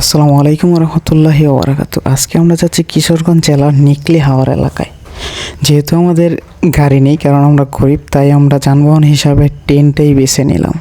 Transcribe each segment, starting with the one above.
আসসালামু আলাইকুম রহমতুল্লাহি ওবরাকাতু। আজকে আমরা যাচ্ছি কিশোরগঞ্জ জেলার নিকলি হাওয়ার এলাকায়। যেহেতু আমাদের গাড়ি নেই, কারণ আমরা গরিব, তাই আমরা যানবাহন হিসাবে ট্রেনটাই বেছে নিলাম।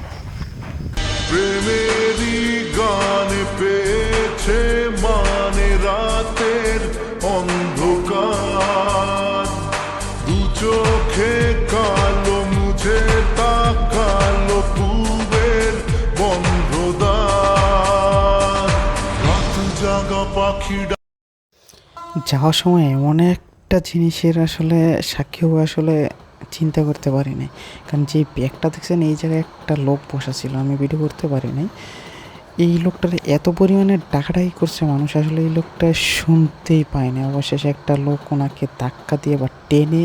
যাওয়ার সময় এমন একটা জিনিসের আসলে সাক্ষী হয়ে আসলে চিন্তা করতে পারি নাই কারণ যে ব্যাগটা দেখছেন, এই জায়গায় একটা লোক বসা ছিল, আমি ভিডিও করতে পারি নাই এই লোকটার এত পরিমাণে ডাকাডাকি করছে মানুষ, আসলে এই লোকটা শুনতেই পায় না অবশেষে একটা লোক ওনাকে ধাক্কা দিয়ে বা টেনে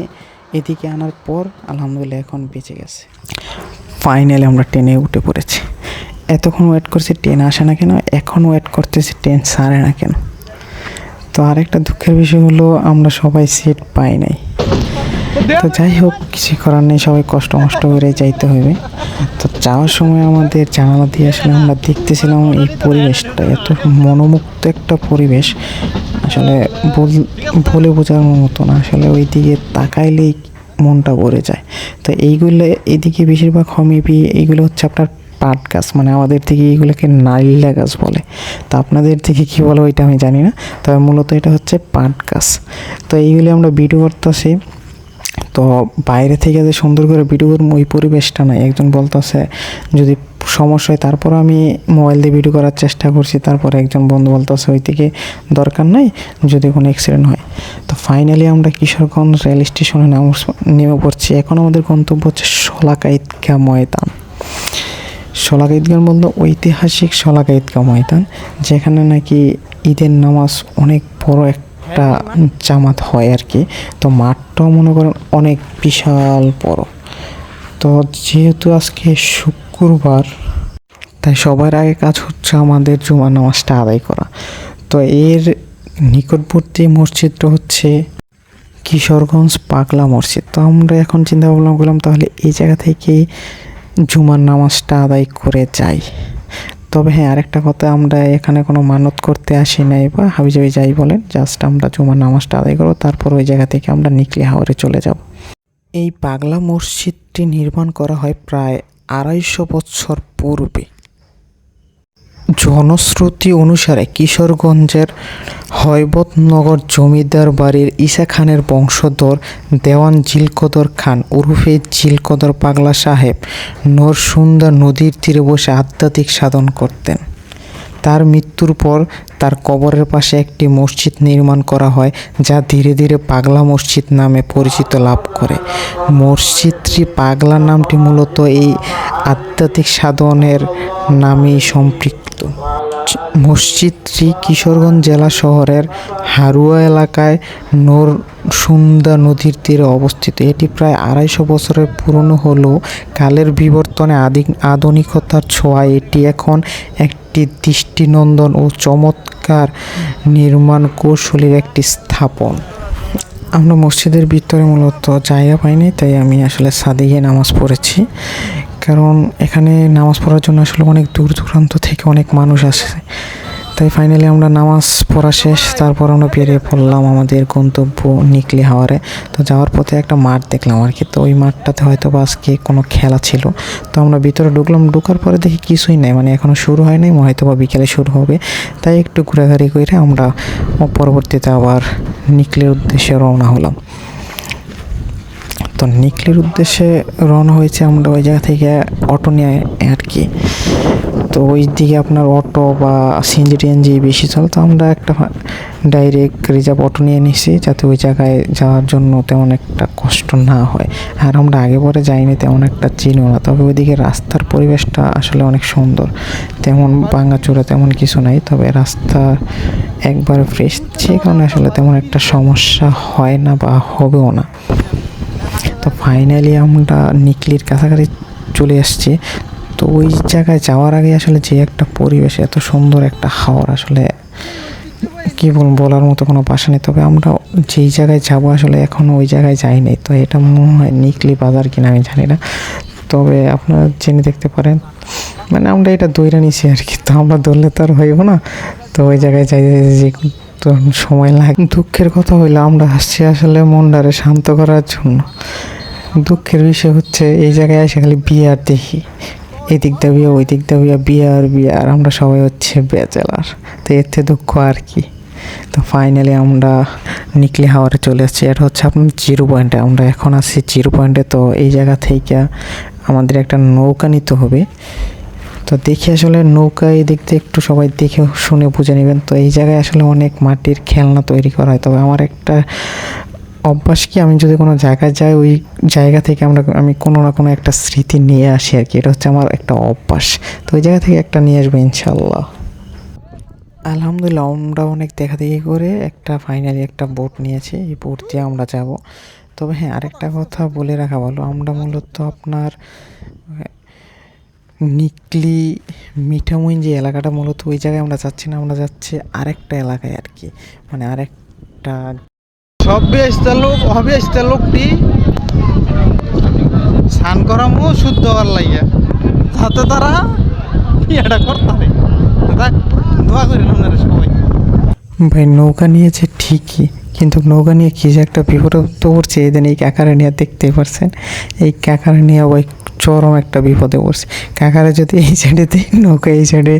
এদিকে আনার পর আলহামদুলিল্লাহ এখন বেঁচে গেছে। ফাইনালি আমরা ট্রেনে উঠে পড়েছি। এতক্ষণ ওয়েট করছি, ট্রেন আসে না কেন? এখন ওয়েট করতেছি, ট্রেন সারে না কেন? তো আরেকটা দুঃখের বিষয় হলো, আমরা সবাই সিট পাই নাই। তো যাই হোক, কিছু করার নেই, সবাই কষ্ট মষ্ট করে যাইতে হবে তো যাওয়ার সময় আমাদের জানালা দিয়ে আসলে আমরা দেখতেছিলাম এই পরিবেশটা, এত মনোমুক্ত একটা পরিবেশ। আসলে বল- বোঝার মতো না, আসলে ওই দিকে তাকাইলেই মনটা ভরে যায়। তো এইগুলো, এদিকে বেশিরভাগ হমিপি এইগুলো হচ্ছে আপনার পাট গাছ মানে আমাদের দিকে এইগুলোকে নারিলা গাছ বলে। তো আপনাদের দিকে কী বলে ওইটা আমি জানি না। তবে মূলত এটা হচ্ছে পাট গাছ। তো এইগুলি আমরা ভিডিও করতেছি। তো বাইরে থেকে যে সুন্দর করে ভিডিও করব, ওই পরিবেশটা নাই। একজন বলতেছে, যদি সমস্যা হয়, তারপর আমি মোবাইল দিয়ে ভিডিও করার চেষ্টা করছি। তারপর একজন বন্ধু বলতেছে, ওই দিকে দরকার নাই, যদি কোনো অ্যাক্সিডেন্ট হয়। তো ফাইনালি আমরা কিশোরগঞ্জ রেল স্টেশনে নাম- নেমে পড়ছি। এখন আমাদের গন্তব্য হচ্ছে ঈদগাহ ময়দান। শলাকা ঈদগাহ বলতে ঐতিহাসিক শলাকা ঈদগাহ ময়দান, যেখানে নাকি ঈদের নামাজ অনেক বড় একটা জামাত হয় আর কি। তো মাঠটাও মনে করেন অনেক বিশাল বড়। তো যেহেতু আজকে শুক্রবার, তাই সবার আগে কাজ হচ্ছে আমাদের জুমা নামাজটা আদায় করা। তো এর নিকটবর্তী মসজিদটা হচ্ছে কিশোরগঞ্জ পাগলা মসজিদ। তো আমরা এখন চিন্তা ভাবনা করলাম তাহলে এই জায়গা থেকেই জুমার নামাজটা আদায় করে যাই। তবে হ্যাঁ আরেকটা কথা, আমরা এখানে কোনো মানত করতে আসি নাই বা হাবিজাবি যাই বলেন জাস্ট আমরা জুমার নামাজটা আদায় করব, তারপর ওই জায়গা থেকে আমরা নিকলি হাওরে চলে যাব। এই পাগলা মসজিদটি নির্মাণ করা হয় প্রায় আড়াইশো বছর পূর্বে। জনশ্রুতি অনুসারে কিশোরগঞ্জের হৈবতনগর জমিদার বাড়ির ঈসা খানের বংশধর দেওয়ান জিলকদর খান উরুফে জিলকদর পাগলা সাহেব নরসুন্দর নদীর তীরে বসে আধ্যাত্মিক সাধন করতেন। তার মৃত্যুর পর তার কবরের পাশে একটি মসজিদ নির্মাণ করা হয়, যা ধীরে ধীরে পাগলা মসজিদ নামে পরিচিত লাভ করে। মসজিদটি পাগলা নামটি মূলত এই আধ্যাত্মিক সাধনের নামেই সম্পৃক্ত। মসজিদটি কিশোরগঞ্জ জেলা শহরের হারুয়া এলাকায় নোর সুন্দা নদীর তীরে অবস্থিত। এটি প্রায় আড়াইশো বছরের পুরনো হলেও কালের বিবর্তনে আদি আধুনিকতার ছোঁয়ায় এটি এখন একটি দৃষ্টিনন্দন ও চমৎকার নির্মাণ কৌশলীর একটি স্থাপন। আমরা মসজিদের ভিতরে মূলত জায়গা পাইনি, তাই আমি আসলে সাদে গিয়ে নামাজ পড়েছি। কারণ এখানে নামাজ পড়ার জন্য আসলে অনেক দূর দূরান্ত থেকে অনেক মানুষ আসে। তাই ফাইনালি আমরা নামাজ পড়া শেষ, তারপর আমরা বেরিয়ে পড়লাম আমাদের গন্তব্য নিকলি হাওয়ারে। তো যাওয়ার পথে একটা মাঠ দেখলাম আর কি। তো ওই মাঠটাতে হয়তো বা আজকে কোনো খেলা ছিল। তো আমরা ভিতরে ঢুকলাম, ঢোকার পরে দেখি কিছুই নাই। মানে এখনও শুরু হয় নাই হয়তো বা বিকেলে শুরু হবে। তাই একটু ঘোরাঘুরি করে আমরা পরবর্তীতে আবার নিকলের উদ্দেশ্যে রওনা হলাম। তো নিকলের উদ্দেশ্যে রওনা হয়েছে আমরা ওই জায়গা থেকে অটো নিয়ে আর কি। তো ওই দিকে আপনার অটো বা সিএনজি টিএনজি বেশি চলে, তো আমরা একটা ডাইরেক্ট রিজার্ভ অটো নিয়ে নিছি, যাতে ওই জায়গায় যাওয়ার জন্য তেমন একটা কষ্ট না হয়। আর আমরা আগে পরে যাইনি, তেমন একটা চিনিও না। তবে ওইদিকে রাস্তার পরিবেশটা আসলে অনেক সুন্দর। তেমন ভাঙাচোরা তেমন কিছু নাই, তবে রাস্তা একবার ফ্রেশ যে কারণে আসলে তেমন একটা সমস্যা হয় না বা হবেও না। তো ফাইনালি আমরা নিকলির কাছাকাছি চলে এসেছি তো ওই জায়গায় যাওয়ার আগে আসলে যে একটা পরিবেশ, এত সুন্দর একটা হাওয়ার আসলে কি বল, বলার মতো কোনো ভাষা নেই। তবে আমরা যেই জায়গায় যাব আসলে এখনও ওই জায়গায় যাইনি। তো এটা মনে হয় নিকলি বাজার কিনা আমি জানি না। তবে আপনারা জেনে দেখতে পারেন। মানে আমরা এটা দইরা নিছি আর কি। তো আমরা দৌড়লে তো আর হইব না। তো ওই জায়গায় যাই যে সময় লাগে। দুঃখের কথা হইল, আমরা আসছি আসলে মনটারে শান্ত করার জন্য। দুঃখের বিষয় হচ্ছে, এই জায়গায় এসে খালি বিয়ার দেখি। এই দিক দিয়ে ওই দিক দিয়ে বিয়ে বিয়ার বিয়ার আমরা সবাই হচ্ছে বেচেলার তো এর থেকে দুঃখ আর কি। তো ফাইনালি আমরা নিকলি হাওয়ারে চলে আসছি। এটা হচ্ছে আপনার জিরো পয়েন্টে আমরা এখন আছি জিরো পয়েন্টে তো এই জায়গা থেকে আমাদের একটা নৌকা নিতে হবে। তো দেখি আসলে নৌকা এই দিক দিয়ে একটু সবাই দেখে শুনে বুঝে নেবেন। তো এই জায়গায় আসলে অনেক মাটির খেলনা তৈরি করা হয়। তবে আমার একটা অভ্যাস কি, আমি যদি কোনো জায়গায় যাই, ওই জায়গা থেকে আমরা, আমি কোনো না কোনো একটা স্মৃতি নিয়ে আসি আর কি। এটা হচ্ছে আমার একটা অভ্যাস। তো ওই জায়গা থেকে একটা নিয়ে আসব ইনশাল্লাহ আলহামদুলিল্লাহ, আমরা অনেক দেখা দেখি করে একটা ফাইনালি একটা বোট নিয়েছি, এই বোট দিয়ে আমরা যাব। তবে হ্যাঁ আরেকটা কথা বলে রাখা ভালো, আমরা মূলত আপনার নিকলি মিঠামইন যে এলাকাটা মূলত ওই জায়গায় আমরা যাচ্ছি না, আমরা যাচ্ছি আরেকটা এলাকায় আর কি মানে আরেকটা সভ্যস্ত লোক অভ্যস্ত লোকটি স্নান শুদ্ধ হওয়ার লাগিয়া যাতে তারা এটা করতে পারে। দোয়া ভাই, নৌকা নিয়েছে ঠিকই, কিন্তু নৌকা নিয়ে কী যে একটা বিপদে পড়ছে এই দিন এই কাকারে নিয়ে দেখতেই পারছেন। এই কাকারে নিয়ে ভাই চরম একটা বিপদে পড়ছে। কাকারে যদি এই সাইডে দিই নৌকা এই সাইডে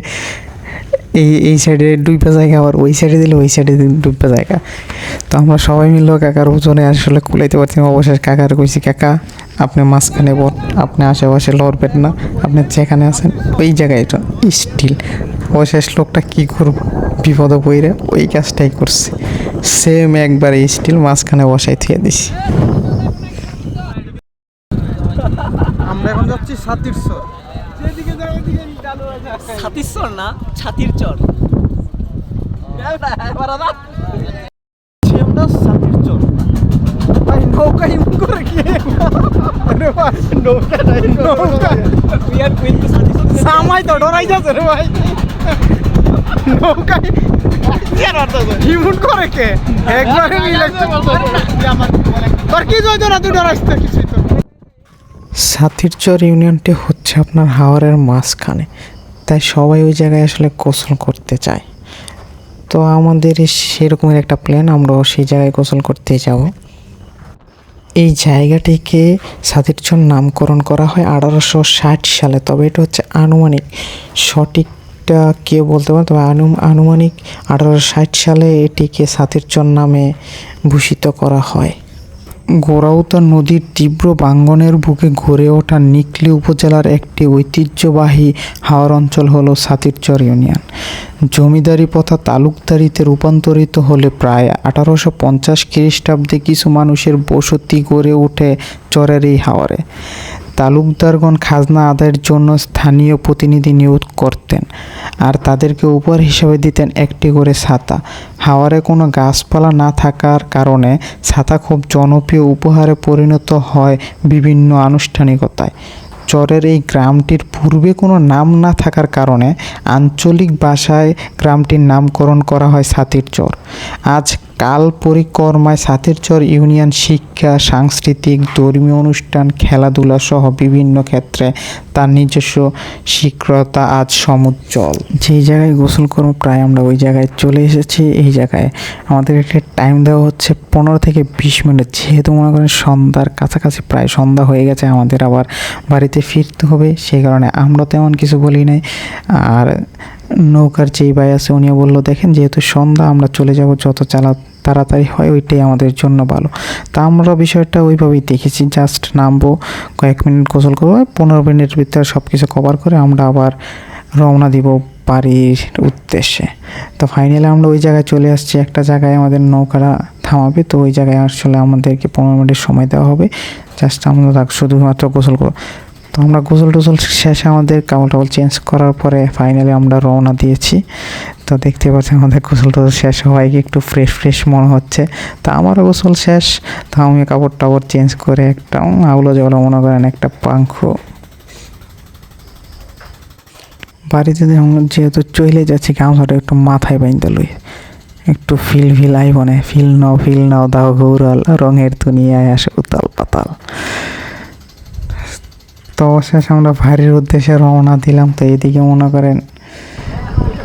এই এই সাইডে ডুববে জায়গা, আবার ওই সাইডে দিলে ওই সাইডে ডুববে জায়গা। তো আমরা সবাই মিললেও কাকার ওজনে আসলে কুলাইতে পারছি। অবশেষে কাকার কইছি, কাকা, আপনি মাঝখানে বোন, আপনি আশেপাশে লড়বেন না। আপনি যেখানে আছেন, ওই জায়গায় স্টিল অবশেষ লোকটা কী করব? বিপদে পইরে ওই কাজটাই করছে। সেম একবার এই স্টিল মাঝখানে বসাই থুয়ে দিছি। আমরা এখন যাচ্ছি সাতির সর ছাতির চর না ছাতির চর আমরা সাতির চর ভাই নৌকা ইমন করে কি নৌকা। চর সামাই তো ডরাই যাচ্ছে রে ভাই। নৌকা ইমন করে কে? একবারে তোর কি জয় তোরা তুই ডরাইস কিছুই তো সাথিরচর ইউনিয়নটি হচ্ছে আপনার হাওড়ের মাঝখানে। তাই সবাই ওই জায়গায় আসলে গোসল করতে চায়। তো আমাদের সেরকমের একটা প্ল্যান আমরাও সেই জায়গায় গোসল করতে যাব। এই জায়গাটিকে সাথিরচর নামকরণ করা হয় আঠারোশো ষাট সালে তবে এটা হচ্ছে আনুমানিক সঠিকটা কে বলতে পারে? তবে আনু আনুমানিক আঠারোশো ষাট সালে এটিকে সাথিরচর নামে ভূষিত করা হয়। গোরাউতা নদীর তীব্র বাঙ্গনের বুকে গড়ে ওঠা নিকলি উপজেলার একটি ঐতিহ্যবাহী হাওর অঞ্চল হলো সাতিরচর ইউনিয়ন। জমিদারি প্রথা তালুকদারিতে রূপান্তরিত হলে প্রায় আঠারোশো পঞ্চাশ খ্রিস্টাব্দে কিছু মানুষের বসতি গড়ে ওঠে চরের এই হাওরে। তালুকদারগণ খাজনা আদায়ের জন্য স্থানীয় প্রতিনিধি নিয়োগ করতেন আর তাদেরকে উপহার হিসাবে দিতেন একটি করে ছাতা। হাওয়ারে কোনো গাছপালা না থাকার কারণে ছাতা খুব জনপ্রিয় উপহারে পরিণত হয় বিভিন্ন আনুষ্ঠানিকতায়। চরের এই গ্রামটির পূর্বে কোনো নাম না থাকার কারণে আঞ্চলিক ভাষায় গ্রামটির নামকরণ করা হয় সাতির চর। আজ কাল পরিকর্মায় সাতির চর ইউনিয়ন শিক্ষা, সাংস্কৃতিক, ধর্মীয় অনুষ্ঠান, খেলাধুলা সহ বিভিন্ন ক্ষেত্রে তার নিজস্ব স্বীকৃতা আজ সমুজ্জ্বল। যেই জায়গায় গোসল করব প্রায় আমরা ওই জায়গায় চলে এসেছি। এই জায়গায় আমাদের একটা টাইম দেওয়া হচ্ছে পনেরো থেকে বিশ মিনিট। যেহেতু মনে করেন সন্ধ্যার কাছাকাছি, প্রায় সন্ধ্যা হয়ে গেছে, আমাদের আবার বাড়িতে ফিরতে হবে। সেই কারণে আমরা তেমন কিছু বলি নাই। আর নৌকার যেই ভাই আছে, উনিও বলল, দেখেন, যেহেতু সন্ধ্যা, আমরা চলে যাব, যত চালা তাড়াতাড়ি হয়, ওইটাই আমাদের জন্য ভালো। তা আমরা বিষয়টা ওইভাবেই দেখেছি, জাস্ট নামবো, কয়েক মিনিট গোসল করব, পনেরো মিনিটের ভিতরে সব কিছু কভার করে আমরা আবার রওনা দিব বাড়ির উদ্দেশ্যে। তো ফাইনালি আমরা ওই জায়গায় চলে আসছি, একটা জায়গায় আমাদের নৌকাটা থামাবে, তো ওই জায়গায় আসলে আমাদেরকে পনেরো মিনিট সময় দেওয়া হবে। জাস্ট আমরা শুধুমাত্র গোসল করব। তো আমরা গোসল টোসল শেষে আমাদের কাপড় টাবল চেঞ্জ করার পরে ফাইনালি আমরা রওনা দিয়েছি। তো দেখতে পাচ্ছি আমাদের গোসল টোসল শেষ সবাইকে একটু ফ্রেশ ফ্রেশ মনে হচ্ছে। তা আমারও গোসল শেষ। তা আমি কাপড় টাপড় চেঞ্জ করে একটা আউলো জলো মনে করেন একটা পাঙ্খ বাড়িতে যেহেতু চলে যাচ্ছি, গামছাটা একটু মাথায় বাইন্দা লই। একটু ফিল ফিল আইবনে ফিল নাও ফিল নাও, দাও গৌরাল, রঙের দুনিয়ায় আসে উতাল পাতাল। তো অবশেষে আমরা বাড়ির উদ্দেশ্যে রওনা দিলাম। তো এইদিকে মনে করেন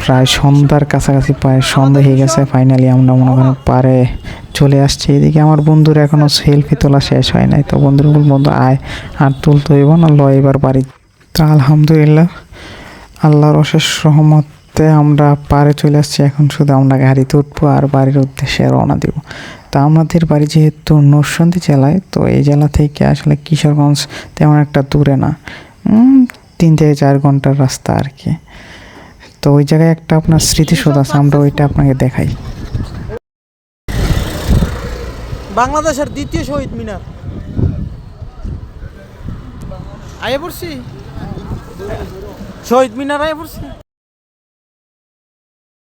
প্রায় সন্ধ্যার কাছাকাছি, প্রায় সন্ধ্যা হয়ে গেছে। ফাইনালি আমরা মনে করেন পারে চলে আসছি। এদিকে আমার বন্ধুর এখনও সেলফি তোলা শেষ হয় নাই। তো বন্ধুর বন্ধু আয় আর তুলতে হইব না, ল এবার বাড়ি। তো আলহামদুলিল্লাহ, আল্লাহর অশেষ রহমতে আমরা পারে চলে আসছি। এখন শুধু আমরা গাড়িতে উঠবো আর বাড়ির উদ্দেশ্যে রওনা দিব। তা আমাদের বাড়ি যেহেতু নরসন্দী জেলায়, তো এই জেলা থেকে আসলে কিশোরগঞ্জ তেমন একটা দূরে না। তিন থেকে চার ঘণ্টার রাস্তা আর কি। তো ওই জায়গায় একটা আপনার স্মৃতিসৌধ আছে, আমরা ওইটা আপনাকে দেখাই। বাংলাদেশের দ্বিতীয় শহীদ মিনার। আয়ে পড়ছি? শহীদ মিনার আয়ে পড়ছি?